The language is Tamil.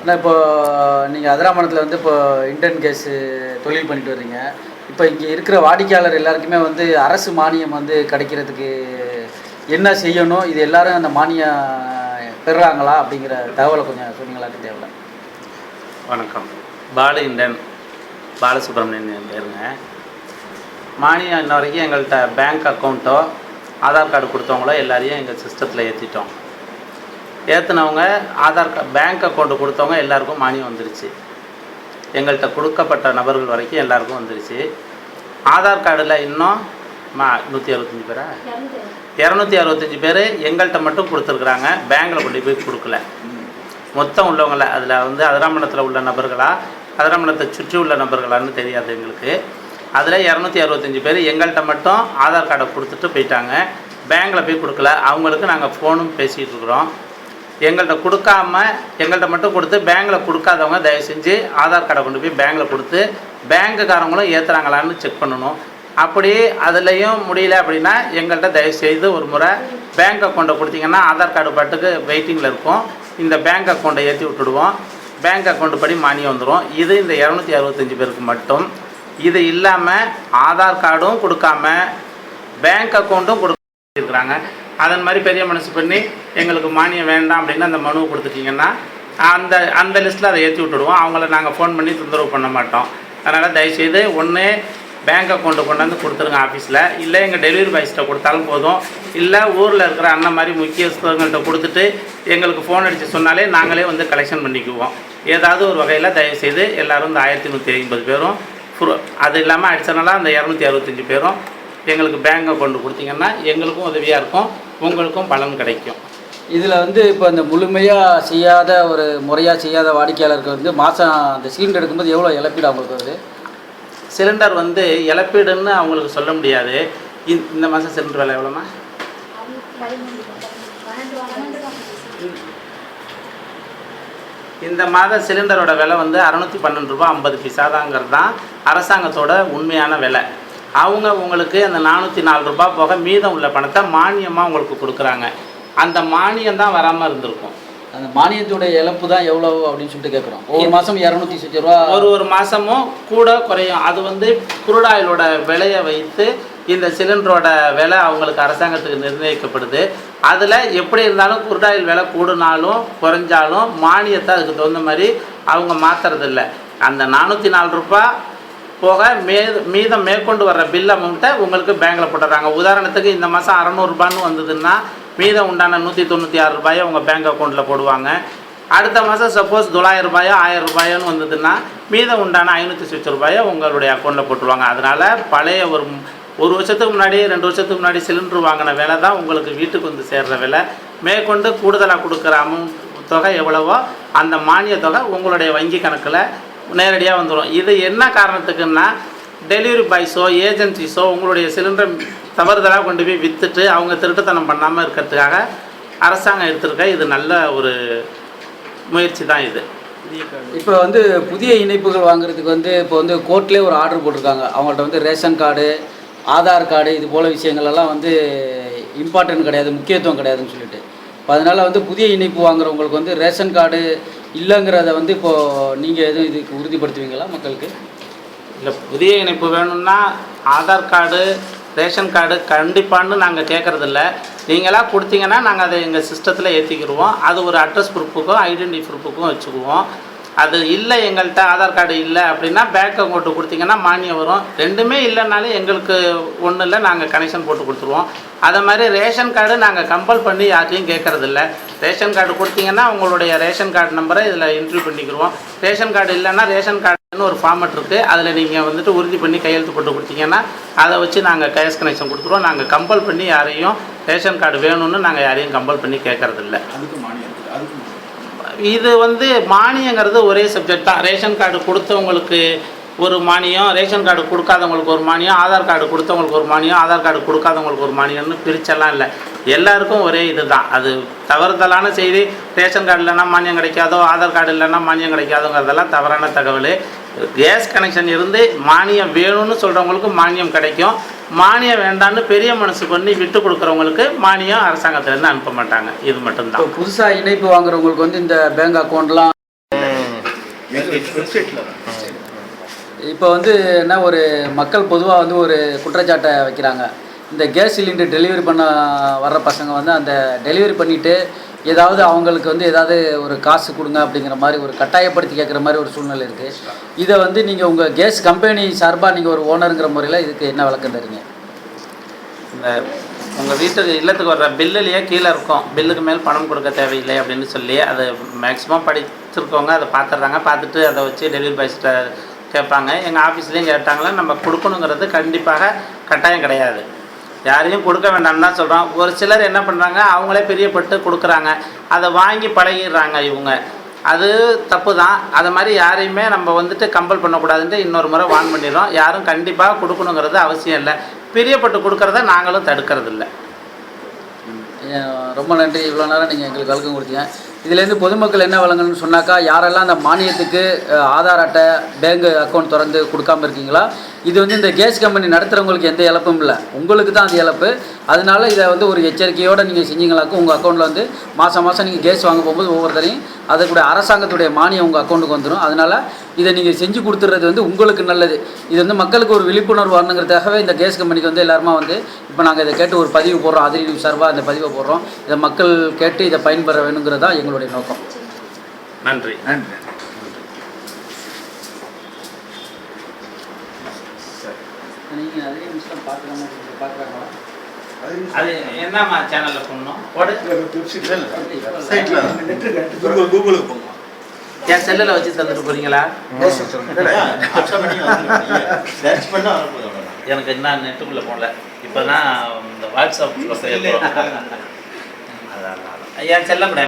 ஆனால் இப்போ நீங்கள் அதிராமணத்தில் வந்து இப்போ இன்டர்ன் கேஸு தொழில் பண்ணிட்டு வர்றீங்க. இப்போ இங்கே இருக்கிற வாடிக்கையாளர் எல்லாருக்குமே வந்து அரசு மானியம் வந்து கிடைக்கிறதுக்கு என்ன செய்யணும்? இது எல்லாரும் அந்த மானியம் பெறுறாங்களா? அப்படிங்கிற தகவலை கொஞ்சம் சொன்னீங்களாக்கு தேவை வணக்கம். பாலு இண்டன் பாலசுப்ரமணியன் பேருங்க. மானியம் இன்ன வரைக்கும் எங்கள்கிட்ட பேங்க் அக்கௌண்ட்டோ ஆதார் கார்டு கொடுத்தவங்களோ எல்லாரையும் எங்கள் சிஸ்டத்தில் ஏற்றிட்டோம் ஏற்றுனவங்க ஆதார் கார்டு பேங்க் அக்கௌண்ட்டு கொடுத்தவங்க எல்லாருக்கும் மானியம் வந்துருச்சு. எங்கள்கிட்ட கொடுக்கப்பட்ட நபர்கள் வரைக்கும் எல்லாருக்கும் வந்துருச்சு. ஆதார் கார்டில் இன்னும் மா நூற்றி அறுபத்தஞ்சி பேரா? இரநூத்தி அறுபத்தஞ்சி பேர் எங்கள்கிட்ட மட்டும் கொடுத்துருக்குறாங்க. பேங்கில் கொண்டு போய் கொடுக்கல. மொத்தம் உள்ளவங்கள அதில் வந்து அதிராமணத்தில் உள்ள நபர்களா அதிராமணத்தை சுற்றி உள்ள நபர்களான்னு தெரியாது எங்களுக்கு. அதில் இரநூத்தி அறுபத்தஞ்சி பேர் எங்கள்கிட்ட மட்டும் ஆதார் கார்டை கொடுத்துட்டு போயிட்டாங்க. பேங்க்கில் போய் கொடுக்கல. அவங்களுக்கு நாங்கள் ஃபோனும் பேசிகிட்டு இருக்கிறோம். எங்கள்கிட்ட கொடுக்காம எங்கள்கிட்ட மட்டும் கொடுத்து பேங்க்கில் கொடுக்காதவங்க தயவு செஞ்சு ஆதார் கார்டை கொண்டு போய் பேங்க்கில் கொடுத்து பேங்க்குக்காரங்களும் ஏற்றுறாங்களான்னு செக் பண்ணணும். அப்படி அதுலேயும் முடியல அப்படின்னா எங்கள்கிட்ட தயவு செய்து ஒரு முறை பேங்க் அக்கௌண்ட்டை கொடுத்தீங்கன்னா ஆதார் கார்டு பாட்டுக்கு வெயிட்டிங்கில் இருக்கும். இந்த பேங்க் அக்கௌண்ட்டை ஏற்றி விட்டுடுவோம். பேங்க் அக்கௌண்ட் படி மானியம் வந்துடும் இது இந்த இரநூத்தி அறுபத்தஞ்சி பேருக்கு மட்டும். இது இல்லாமல் ஆதார் கார்டும் கொடுக்காம பேங்க் அக்கௌண்ட்டும் கொடுக்குறாங்க அதன் மாதிரி பெரிய மனசு பண்ணி எங்களுக்கு மானியம் வேண்டாம் அப்படின்னு அந்த மனுவை கொடுத்துட்டிங்கன்னா அந்த அந்த லிஸ்ட்டில் அதை ஏற்றி விட்டுடுவோம். அவங்கள நாங்கள் ஃபோன் பண்ணி தொந்தரவு பண்ண மாட்டோம். அதனால் தயவுசெய்து ஒன்று பேங்க் அக்கௌண்ட்டு கொண்டாந்து கொடுத்துருங்க ஆஃபீஸில் இல்லை எங்கள் டெலிவரி பாய்ஸ்கிட்ட கொடுத்தாலும் போதும். இல்லை ஊரில் இருக்கிற அண்ணன் மாதிரி முக்கியஸ்தவங்கள்கிட்ட கொடுத்துட்டு எங்களுக்கு ஃபோன் அடித்து சொன்னாலே நாங்களே வந்து கலெக்ஷன் பண்ணிக்குவோம். ஏதாவது ஒரு வகையில் தயவுசெய்து எல்லாரும் இந்த ஆயிரத்தி நூற்றி ஐம்பது பேரும் அது இல்லாமல் அடிச்சனால அந்த இரநூத்தி அறுபத்தஞ்சி பேரும் எங்களுக்கு பேங்க் அக்கௌண்ட் கொடுத்தீங்கன்னா எங்களுக்கும் உதவியாக இருக்கும். உங்களுக்கும் பலன் கிடைக்கும். இதில் வந்து இப்போ இந்த முழுமையாக செய்யாத ஒரு முறையாக செய்யாத வாடிக்கையாளருக்கு வந்து மாதம் அந்த சிலிண்டர் எடுக்கும்போது எவ்வளோ இழப்பீடு அவங்களுக்கு வருது? சிலிண்டர் வந்து இழப்பீடுன்னு அவங்களுக்கு சொல்ல முடியாது. இந்த- இந்த மாதம் சிலிண்டர் விலை எவ்வளோமா இந்த மாத சிலிண்டரோட விலை வந்து அறநூற்றி பன்னெண்டு ரூபா ஐம்பது பைசாதாங்கிறது தான் அரசாங்கத்தோட உண்மையான விலை. அவங்க உங்களுக்கு அந்த நானூற்றி நாலு ரூபாய் போக மீதம் உள்ள பணத்தை மானியமாக உங்களுக்கு கொடுக்குறாங்க. அந்த மானியம் தான் வராமல் இருந்திருக்கும். அந்த மானியத்துடைய இழப்பு தான் எவ்வளோ அப்படின்னு சொல்லிட்டு கேட்குறோம் ஒவ்வொரு மாதம் இரநூத்தி சொச்ச ரூபா ஒரு ஒரு மாதமும் கூட குறையும். அது வந்து குருடாயிலோட விலையை வைத்து இந்த சிலிண்டரோட விலை அவங்களுக்கு அரசாங்கத்துக்கு நிர்ணயிக்கப்படுது. அதில் எப்படி இருந்தாலும் குருடாயில் விலை கூடுனாலும் குறைஞ்சாலும் மானியத்தை அதுக்கு தகுந்த மாதிரி அவங்க மாற்றுறதில்ல அந்த நானூற்றி நாலு ரூபாய் போக மே மீதம் மேற்கொண்டு வர்ற பில் அமௌண்ட்டை உங்களுக்கு பேங்க்கில் போட்டுறாங்க. உதாரணத்துக்கு இந்த மாதம் அறநூறுபான்னு வந்ததுன்னா மீதம் உண்டான நூற்றி தொண்ணூற்றி ஆறு ரூபாயை உங்கள் பேங்க் அக்கௌண்ட்டில் போடுவாங்க. அடுத்த மாதம் சப்போஸ் தொள்ளாயிரம் ரூபாயோ ஆயிரம் ரூபாயோன்னு வந்ததுன்னா மீதம் உண்டான ஐநூற்றி சொச்ச ரூபாயோ உங்களுடைய அக்கௌண்ட்டில் போட்டுருவாங்க. அதனால் பழைய ஒரு ஒரு வருஷத்துக்கு முன்னாடி ரெண்டு வருஷத்துக்கு முன்னாடி சிலிண்டர் வாங்கின விலை தான் உங்களுக்கு வீட்டுக்கு வந்து சேர்ற விலை. மேற்கொண்டு கூடுதலாக கொடுக்குற அமௌண்ட் தொகை எவ்வளவோ அந்த மானிய தொகை உங்களுடைய வங்கி கணக்கில் நேரடியாக வந்துடும் இது என்ன காரணத்துக்குன்னா டெலிவரி பாய்ஸோ ஏஜென்சிஸோ உங்களுடைய சிலிண்டர் தவறுதலாக கொண்டு போய் விற்றுட்டு அவங்க திருட்டுத்தனம் பண்ணாமல் இருக்கிறதுக்காக அரசாங்கம் எடுத்திருக்க இது நல்ல ஒரு முயற்சி தான் இது. இப்போ வந்து புதிய இணைப்புகள் வாங்குறதுக்கு வந்து இப்போ வந்து கோர்ட்லேயே ஒரு ஆர்டர் போட்டிருக்காங்க. அவங்கள்ட்ட வந்து ரேஷன் கார்டு ஆதார் கார்டு இது போல் விஷயங்கள் எல்லாம் வந்து இம்பார்ட்டன்ட் கிடையாது முக்கியத்துவம் கிடையாதுன்னு சொல்லிட்டு. இப்போ அதனால் வந்து புதிய இணைப்பு வாங்குறவங்களுக்கு வந்து ரேஷன் கார்டு இல்லைங்கிறத வந்து இப்போது நீங்கள் எதுவும் இதுக்கு உறுதிப்படுத்துவீங்களா மக்களுக்கு? இல்லை புதிய இணைப்பு வேணும்னா ஆதார் கார்டு ரேஷன் கார்டு கண்டிப்பான்னு நாங்கள் கேட்குறதில்ல நீங்களாக கொடுத்தீங்கன்னா நாங்கள் அதை எங்கள் சிஸ்டத்தில் ஏற்றிக்கிடுவோம் அது ஒரு அட்ரஸ் ப்ரூஃபுக்கும் ஐடென்டி ப்ரூஃபுக்கும் வச்சுக்குவோம். அது இல்லை எங்கள்கிட்ட ஆதார் கார்டு இல்லை அப்படின்னா பேங்க் அக்கௌண்ட்டு கொடுத்தீங்கன்னா மானியம் வரும். ரெண்டுமே இல்லைனாலும் எங்களுக்கு ஒன்றும் இல்லை நாங்கள் கனெக்ஷன் போட்டு கொடுத்துருவோம். அதை மாதிரி ரேஷன் கார்டு நாங்கள் கம்பல் பண்ணி யார்ட்டையும் கேட்குறதில்ல. ரேஷன் கார்டு கொடுத்தீங்கன்னா உங்களுடைய ரேஷன் கார்டு நம்பரை இதில் என்ட்ரி பண்ணிக்கிடுவோம் ரேஷன் கார்டு இல்லைன்னா ரேஷன் கார்டுன்னு ஒரு ஃபார்மட் இருக்குது அதில் நீங்கள் வந்துட்டு உறுதி பண்ணி கையெழுத்து போட்டு கொடுத்தீங்கன்னா அதை வச்சு நாங்கள் கேஷ் கனெக்ஷன் கொடுத்துருவோம். நாங்கள் கம்பல் பண்ணி யாரையும் ரேஷன் கார்டு வேணும்னு நாங்கள் யாரையும் கம்பல் பண்ணி கேட்குறதில்ல. அதுக்கு இது வந்து மானியங்கிறது ஒரே சப்ஜெக்ட் தான். ரேஷன் கார்டு கொடுத்தவங்களுக்கு ஒரு மானியம் ரேஷன் கார்டு கொடுக்காதவங்களுக்கு ஒரு மானியம் ஆதார் கார்டு கொடுத்தவங்களுக்கு ஒரு மானியம் ஆதார் கார்டு கொடுக்காதவங்களுக்கு ஒரு மானியம்னு பிரிச்செல்லாம் இல்லை. எல்லாருக்கும் ஒரே இது தான் அது தவறுதலான செய்தி ரேஷன் கார்டு இல்லைன்னா மானியம் கிடைக்காதோ ஆதார் கார்டு இல்லைன்னா மானியம் கிடைக்காதோங்கிறதெல்லாம் தவறான தகவல். கேஸ் கனெக்ஷன் இருந்து மானியம் வேணும்னு சொல்கிறவங்களுக்கு மானியம் கிடைக்கும். மானியம் வேண்டான்னு பெரிய மனசு பண்ணி விட்டு கொடுக்குறவங்களுக்கு மானியம் அரசாங்கத்திலேருந்து அனுப்ப மாட்டாங்க. இது மட்டும்தான். இப்போ புதுசாக இணைப்பு வாங்குறவங்களுக்கு வந்து இந்த பேங்க் அக்கௌண்ட்லாம் இப்போ வந்து என்ன ஒரு மக்கள் பொதுவாக வந்து ஒரு குற்றச்சாட்டை வைக்கிறாங்க. இந்த கேஸ் சிலிண்டர் டெலிவரி பண்ண வர்ற பசங்க வந்து அந்த டெலிவரி பண்ணிவிட்டு ஏதாவது அவங்களுக்கு வந்து ஏதாவது ஒரு காசு கொடுங்க அப்படிங்கிற மாதிரி ஒரு கட்டாயப்படுத்தி கேட்குற மாதிரி ஒரு சூழ்நிலை இருக்குது இதை வந்து நீங்கள் உங்கள் கேஸ் கம்பெனி சார்பாக நீங்கள் ஒரு ஓனருங்கிற முறையில் இதுக்கு என்ன விளக்கம் தரீங்க இந்த உங்கள் வீட்டுக்கு இல்லத்துக்கு வர்ற பில்லுலேயே கீழே இருக்கும். பில்லுக்கு மேல் பணம் கொடுக்க தேவையில்லை அப்படின்னு சொல்லி அது மேக்ஸிமம் படிச்சிருக்கவங்க அதை பார்த்துட்றாங்க. பார்த்துட்டு அதை வச்சு டெலிவரி பாய்ஸ்கிட்ட கேட்பாங்க. எங்கள் ஆஃபீஸ்லேயும் கேட்டாங்களா நம்ம கொடுக்கணுங்கிறது கண்டிப்பாக கட்டாயம் கிடையாது. யாரையும் கொடுக்க வேண்டாம்னு தான் சொல்கிறோம் ஒரு சிலர் என்ன பண்ணுறாங்க அவங்களே பிரியப்பட்டு கொடுக்குறாங்க. அதை வாங்கி பழகிடுறாங்க இவங்க. அது தப்பு தான். அதை மாதிரி யாரையுமே நம்ம வந்துட்டு கம்பல் பண்ணக்கூடாதுன்ட்டு இன்னொரு முறை வான் பண்ணிடுறோம். யாரும் கண்டிப்பாக கொடுக்கணுங்கிறது அவசியம் இல்லை. பிரியப்பட்டு கொடுக்கறத நாங்களும் தடுக்கிறது இல்லை ரொம்ப நன்றி. இவ்வளோ நேரம் நீங்கள் எங்களுக்கு வழக்கம் கொடுத்தீங்க. இதுலேருந்து பொதுமக்கள் என்ன வழங்கணும்னு சொன்னாக்கா யாரெல்லாம் அந்த மானியத்துக்கு ஆதார் அட்டை பேங்க் அக்கௌண்ட் திறந்து கொடுக்காம இருக்கீங்களா இது வந்து இந்த கேஸ் கம்பெனி நடத்துகிறவங்களுக்கு எந்த இழப்பும் இல்லை. உங்களுக்கு தான் அந்த இழப்பு. அதனால இதை வந்து ஒரு எச்சரிக்கையோடு நீங்கள் செஞ்சீங்களாக்கும் உங்கள் அக்கௌண்ட்டில் வந்து மாதம் மாதம் நீங்கள் கேஸ் வாங்க போகும்போது ஒவ்வொருத்தரையும் அதற்குடைய அரசாங்கத்துடைய மானியம் உங்கள் அக்கௌண்ட்டுக்கு வந்துடும் அதனால் இதை நீங்கள் செஞ்சு கொடுத்துறது வந்து உங்களுக்கு நல்லது. இது வந்து மக்களுக்கு ஒரு விழிப்புணர்வு வரணுங்கிறதுக்காகவே இந்த கேஸ் கம்பெனிக்கு வந்து எல்லாருமா வந்து இப்போ நாங்கள் இதை கேட்டு ஒரு பதிவு போடுறோம் அதிரடி சார்பாக அந்த பதிவை போடுறோம். இதை மக்கள் கேட்டு இதை பயன்பெற வேணுங்கிறது தான் எங்களுடைய நோக்கம். நன்றி. நன்றி. நீங்கள் அதிரி நிமிஷம் பார்க்குறாங்களா அது என்னம்மா சேனலில் வெப்சைட்டில் கூகுள் கூகுளுக்கு போங்க என் செல்லில் வச்சு தந்துட்டு அவ்வளோதான் எனக்கு இன்னும் நெட்டுக்குள்ளே போகல இப்போ தான் இந்த வாட்ஸ்அப். என் செல்ல